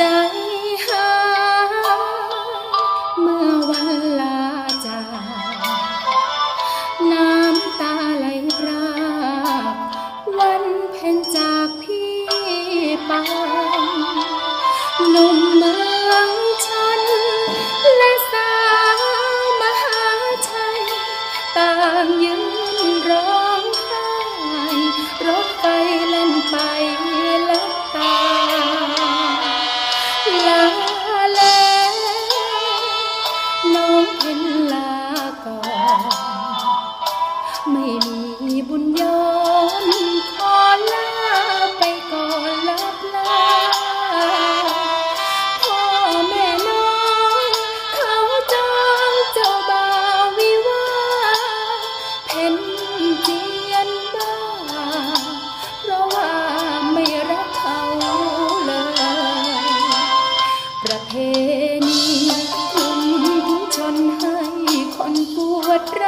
ใจหายเมื่อวันลาจากน้ำตาไหลพรากวันเพ็ญจากพี่ไปหนุ่มเมืองชนและสาวมหาชัยต่างยืน ไม่มีบุญย้อนขอลาไปก่อนลาลาพ่อแม่น้องเขาจองเจ้าบ่าววิวาเพ่ญเจียนบ้าเพราะว่าไม่รักเขาเลย ประเพณีคุ้มชนให้คนปวดร้า